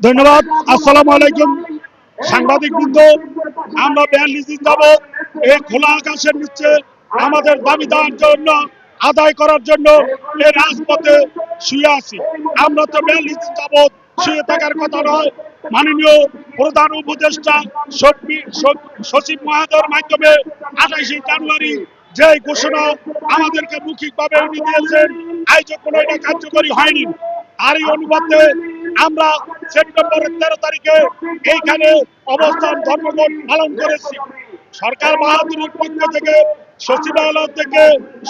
ধন্যবাদ। আসসালামু আলাইকুম। সাংবাদিক বৃন্দ, আমরা বিয়াল্লিশ দিন যাবৎ এই খোলা আকাশের নিচে আমাদের দাবি দেওয়ার জন্য আদায় করার জন্য এই রাজপথে শুয়ে আছি। আমরা তো বিয়াল্লিশ দিন যাবৎ শুয়ে থাকার কথা নয়। মাননীয় প্রধান উপদেষ্টা সচিব মহাদর মাধ্যমে আঠাইশে জানুয়ারি যে ঘোষণা আমাদেরকে মৌখিকভাবে উনি দিয়েছেন, আজ কোনো এটা কার্যকরী হয়নি। আর এই অনুপাতে আমরা সেপ্টেম্বরের তেরো তারিখে এইখানে অবস্থান ধর্মঘট পালন করেছি। সরকার বাহাদুরের পক্ষ থেকে সচিবালয় থেকে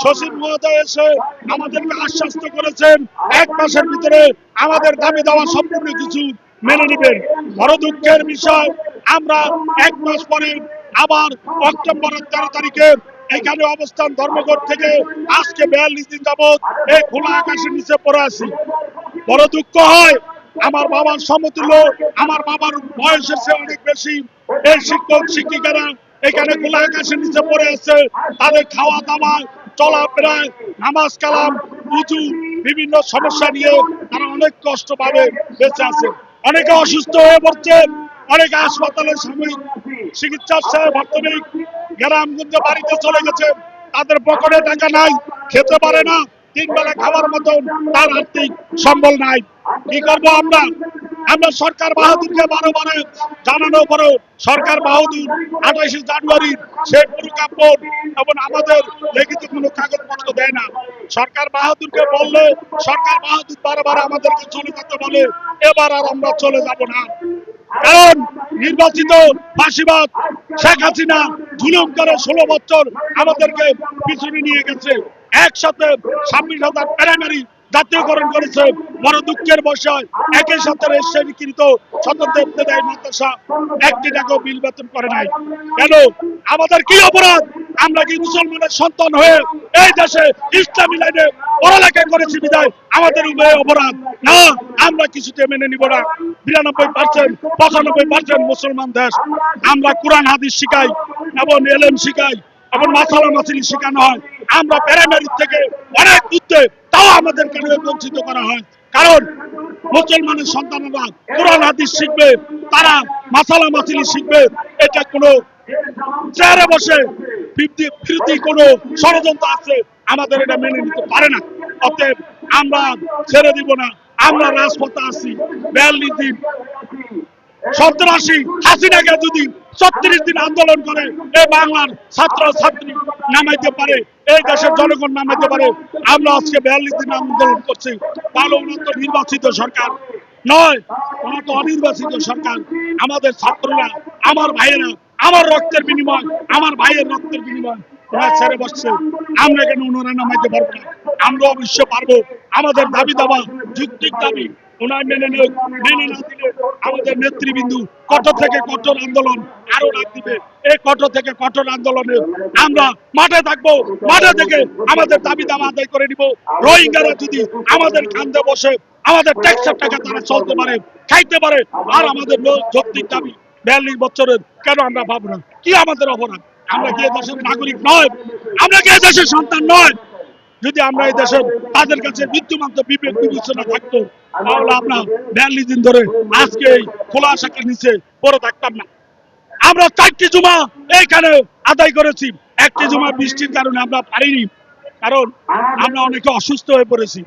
সচিব মহোদয় এসে আমাদেরকে আশ্বস্ত করেছেন, এক মাসের ভিতরে আমাদের দাবি দেওয়া সম্পূর্ণ কিছু মেনে নেবেন। বড় দুঃখের বিষয়, আমরা এক মাস পরে আবার অক্টোবরের তেরো তারিখে এখানে অবস্থান ধর্মঘট থেকে আজকে বিয়াল্লিশ দিন যাবৎ এই খোলা আকাশের নিচে পড়ে আছি। বড় দুঃখ হয়, আমার বাবার সমতুল্য, আমার বাবার বয়সের চেয়ে অনেক বেশি এই শিক্ষক, শিক্ষিকারা এখানে খোলা আকাশের নিচে পড়ে আছে। তাদের খাওয়া দাওয়া চলাফেরা, নামাজ কালাম উঁচু বিভিন্ন সমস্যা নিয়ে তারা অনেক কষ্ট পাবে, বেঁচে আছে। অনেকে অসুস্থ হয়ে পড়ছে। অনেকে হাসপাতালে সাময়িক চিকিৎসার সেবা প্রাথমিক গ্রামগঞ্জে বাড়িতে চলে গেছে। তাদের পকেটে টাকা নাই, খেতে পারে না তিন বেলা খাবার মতন তার আর্থিক সম্বল নাই। কি করব আমরা? আমরা সরকার বাহাদুরকে বারো বারে জানানো পরেও সরকার বাহাদুর আঠাশে জানুয়ারি সে সেই প্রজ্ঞাপন এবং আমাদের লিখিত কোনো কাগজপত্র দেয় না। সরকার বাহাদুরকে বললে, সরকার বাহাদুর বারবার আমাদেরকে চলে যেতে বলে, এবার আর আমরা চলে যাব না। কারণ নির্বাচিত ফাঁসিবাদ শেখ হাসিনা জুলুম করে ষোলো বছর আমাদেরকে পিছনে নিয়ে গেছে। একসাথে ছাব্বিশ হাজার প্রাইমারি জাতীয়করণ করেছে। বড় দুঃখের বসায় একই সাথে রেজিস্ট্রিকৃত ইবতেদায়ী মাদ্রাসা। একটি টাকাও বিল বেতন করে নাই। কেন? আমাদের কি অপরাধ? আমরা কি মুসলমানের সন্তান হয়ে এই দেশে ইসলামী লাইনে পড়ালেখা করেছি বিদায় আমাদের উপরে অপরাধ? না, আমরা কিছুতে মেনে নিব না। বিরানব্বই পার্সেন্ট পঁচানব্বই পার্সেন্ট মুসলমান দেশ। আমরা কোরআন, হাদিস শিখাই এবং এলেম শিখাই এবং মাসালা মাসিলি শেখানো হয়। আমরা প্যারামেরিট থেকে অনেক উঠতে তাও আমাদের কেন বঞ্চিত করা হয়। কারণ মুসলমানের সন্তানেরা কোরআন, হাদিস শিখবে, তারা মাসালা মাসিলি শিখবে, এটা কোনো চেয়ারে বসে বিরতি কোনো ষড়যন্ত্র আছে, আমাদের এটা মেনে নিতে পারে না। অতএব আমরা ছেড়ে দিব না, আমরা রাজপথে আছি। বিয়াল্লিশ দিন সন্ত্রাসী হাসিনাকে যদি ছত্রিশ দিন আন্দোলন করে। এই বাংলার ছাত্র ছাত্রী নামাইতে পারে, এই দেশের জনগণ নামাইতে পারে। আমরা আজকে বিয়াল্লিশ দিন আন্দোলন করছি। তাহলে ওনার তো নির্বাচিত সরকার নয় ওনার তো অনির্বাচিত সরকার। আমাদের ছাত্ররা, আমার ভাইয়েরা, আমার রক্তের বিনিময়, আমার ভাইয়ের রক্তের বিনিময় ওরা ছেড়ে বসছে। আমরা কেন ওনারা নামাইতে পারব না। আমরা অবশ্য পারব। আমাদের দাবি দাবা যুক্তিক দাবি ওনার মেনে নিয়ে, মেনে না দিলে আমাদের নেতৃবৃন্দু কঠোর থেকে কঠোর আন্দোলন আরও ডাক দিবে। এই কঠোর থেকে কঠোর আন্দোলনে আমরা মাঠে থাকব, মাঠে থেকে আমাদের দাবি দাবা আদায় করে নিব। রোহিঙ্গারা যদি আমাদের কান্দে বসে, আমাদের ট্যাক্সের টাকা তারা চলতে পারে, খাইতে পারে, আর আমাদের যৌক্তিক দাবি বিয়াল্লিশ বছরের, কেন আমরা পাবো না? কি আমাদের অপরাধ? আমরা কি দেশের নাগরিক নয়? আমরা কি দেশের সন্তান নয়? যদি আমরা এই দেশের তাদের কাছে বিদ্যমান বিবেক বিবেচনা থাকতো আমরা বিয়াল্লিশ দিন ধরে আজকে এই খোলা আশাকের নিচে পড়ে থাকতাম না। আমরা চারটি জমা এইখানে আদায় করেছি। একটি জমা বৃষ্টির কারণে আমরা পারিনি কারণ আমরা অনেকে অসুস্থ হয়ে পড়েছি।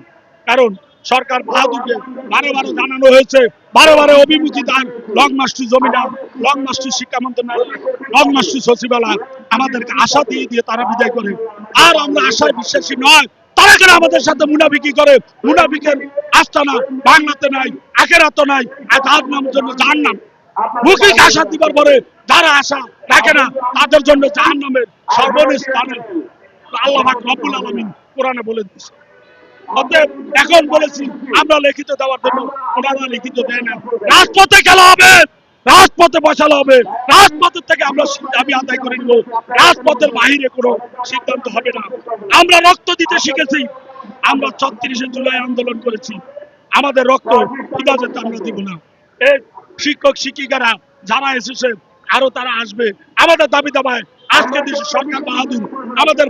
কারণ সরকার বাহাদুরকে বারে বারে জানানো হয়েছে বারে বারে অভিমুখী দান লং মাস্টু জমিদার লং মাস্টু শিক্ষা মন্ত্রণালয় লং মাস্টু সচিবালয়। আমাদেরকে আশা দিয়ে দিয়ে তারা বিদায় করে। আর আমরা আশায় বিশ্বাসী নয় তারা কেন আমাদের সাথে মুনাফিকি করে? মুনাফিকের আস্থানা বাংলাতে নাই, আখেরাত নাই, আর তার নাম জন্য জাহান নাম মুখিক আশা দিবার পরে যারা আশা রাখে না, তাদের জন্য জাহান নামের সর্বনিম্ন স্থানে আল্লাহ রব্বুল আলামিন কোরআনে বলে অতএব এখন বলেছি, আমরা লিখিত দেওয়ার জন্য ওনারা লিখিত দেয় না। রাজপথে খেলা হবে। রাজপথে বসানো হবে। রাজপথের থেকে আমরা দাবি আদায় করে নিব। রাজপথের বাহিরে কোনো সিদ্ধান্ত হবে না। আমরা রক্ত দিতে শিখেছি। আমরা ছত্রিশে জুলাই আন্দোলন করেছি। আমাদের রক্ত ইদাজত আমরা দিব না। এই শিক্ষক, শিক্ষিকারা, যারা এসেছে, আরও তারা আসবে। আমাদের দাবি দাবায় আজকে দেশের সরকার বাহাদুর। আমাদের